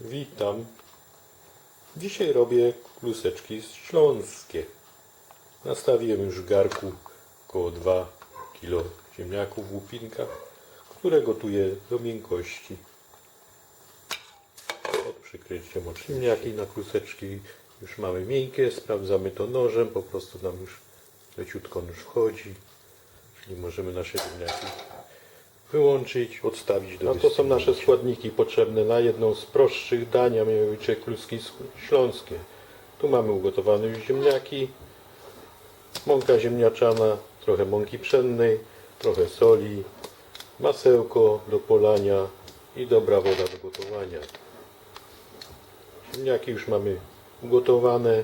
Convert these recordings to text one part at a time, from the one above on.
Witam. Dzisiaj robię kluseczki śląskie. Nastawiłem już w garku około 2 kg ziemniaków w łupinkach, które gotuję do miękkości. Pod przykryciem oczywiście. Ziemniaki na kluseczki już mamy miękkie, sprawdzamy to nożem, po prostu nam już leciutko nóż wchodzi. Czyli możemy nasze ziemniaki wyłączyć, odstawić do A to są nasze składniki potrzebne na jedną z prostszych dań, a mianowicie kluski śląskie. Tu mamy ugotowane już ziemniaki, mąka ziemniaczana, trochę mąki pszennej, trochę soli, masełko do polania i dobra woda do gotowania. Ziemniaki już mamy ugotowane,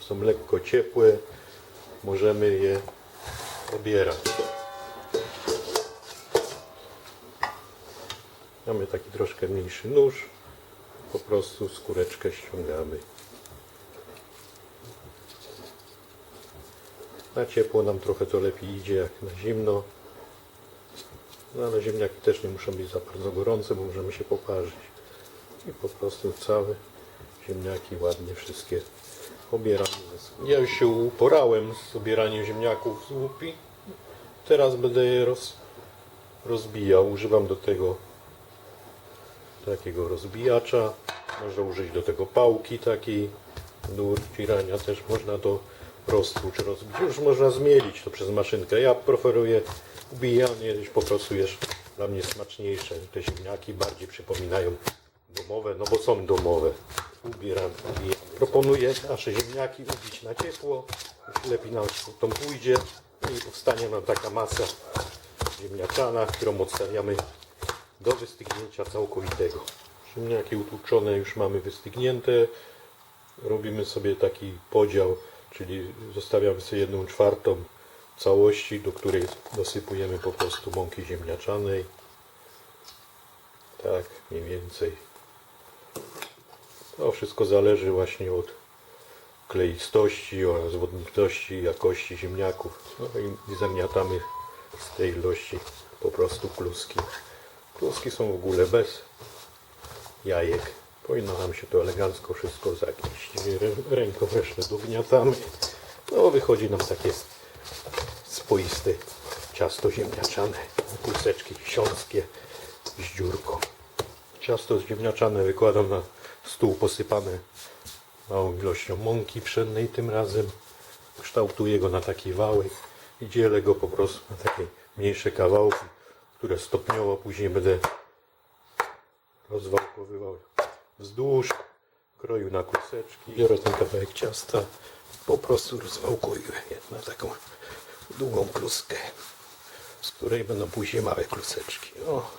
są lekko ciepłe, możemy je obierać. Mamy taki troszkę mniejszy nóż, po prostu skóreczkę ściągamy. Na ciepło nam trochę to lepiej idzie jak na zimno. No ale ziemniaki też nie muszą być za bardzo gorące, bo możemy się poparzyć. I po prostu całe ziemniaki ładnie wszystkie obieramy. Ja już się uporałem z obieraniem ziemniaków z łupi. Teraz będę je roz, rozbijał. Używam do tego takiego rozbijacza. Można użyć do tego pałki takiej. Do urcirania też można to roztłucz, rozbić. Już można zmielić to przez maszynkę. Ja preferuję ubijanie, po prostu jest dla mnie smaczniejsze. Te ziemniaki bardziej przypominają domowe, no bo są domowe. Ubieram, ubijam. Proponuję nasze ziemniaki ubić na ciepło. Lepiej nam to pójdzie i powstanie nam taka masa ziemniaczana, którą odstawiamy do wystygnięcia całkowitego. Ziemniaki utłuczone już mamy wystygnięte. Robimy sobie taki podział, czyli zostawiamy sobie jedną czwartą całości, do której dosypujemy po prostu mąki ziemniaczanej. Tak, mniej więcej. To wszystko zależy właśnie od kleistości oraz wodnitości, jakości ziemniaków. No i zamiatamy z tej ilości po prostu kluski. Kluski są w ogóle bez jajek. Powinno nam się to elegancko wszystko zagnieść. Rę- Ręką resztę dogniatamy. No wychodzi nam takie swoiste ciasto ziemniaczane. Kluseczki śląskie z dziurką. Ciasto ziemniaczane wykładam na stół posypane małą ilością mąki pszennej tym razem. Kształtuję go na taki wałek i dzielę go po prostu na takie mniejsze kawałki, które stopniowo później będę rozwałkowywał wzdłuż, kroił na kluseczki. Biorę ten kawałek ciasta, po prostu rozwałkuję na taką długą kluskę, z której będą później małe kluseczki. O,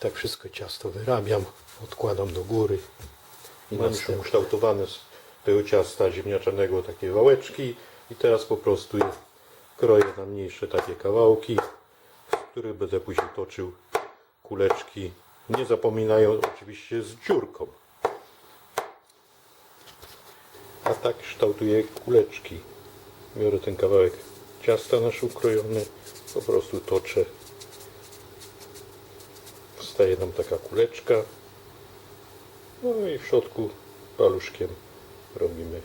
tak wszystko ciasto wyrabiam, odkładam do góry. I mam już ukształtowane z tego ciasta ziemniaczanego takie wałeczki i teraz po prostu je kroję na mniejsze takie kawałki, z których będę później toczył kuleczki. Nie zapominają oczywiście z dziurką. A tak kształtuję kuleczki. Biorę ten kawałek ciasta nasz ukrojony, po prostu toczę. Wstaje nam taka kuleczka. No i w środku paluszkiem robimy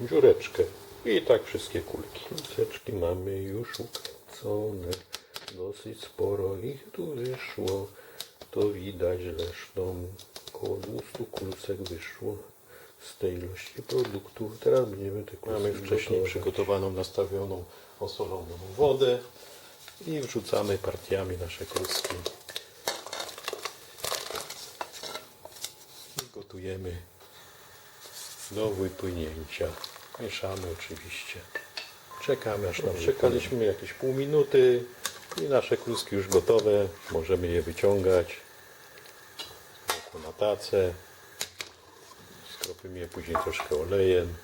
dziureczkę. I tak wszystkie kulki. Kuleczki mamy już ukręcone. Dosyć sporo ich tu wyszło. To widać zresztą. Około 200 kulcek wyszło z tej ilości produktu. Teraz będziemy te Mamy wcześniej przygotowaną, nastawioną, osoloną wodę i wrzucamy partiami nasze kluski. I gotujemy do wypłynięcia. Mieszamy oczywiście. Czekamy aż nam Czekaliśmy jakieś pół minuty i nasze kluski już gotowe. Możemy je wyciągać na tacę. Skropimy je później troszkę olejem,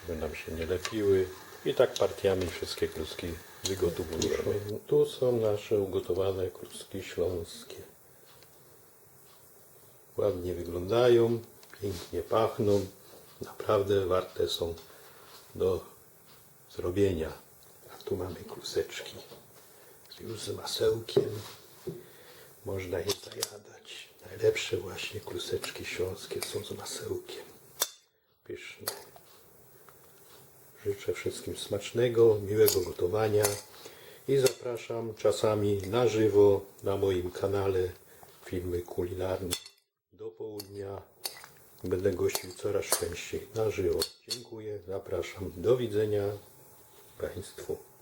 żeby nam się nie lepiły. I tak partiami wszystkie kluski wygotowujemy. Tu są nasze ugotowane kluski śląskie. Ładnie wyglądają, pięknie pachną. Naprawdę warte są do zrobienia. A tu mamy kluseczki już z masełkiem. można je zajadać. Najlepsze właśnie kluseczki śląskie są z masełkiem. Pyszne. Życzę wszystkim smacznego, miłego gotowania i zapraszam czasami na żywo na moim kanale filmy kulinarne do południa. Będę gościł coraz częściej na żywo. Dziękuję, zapraszam. Do widzenia Państwu.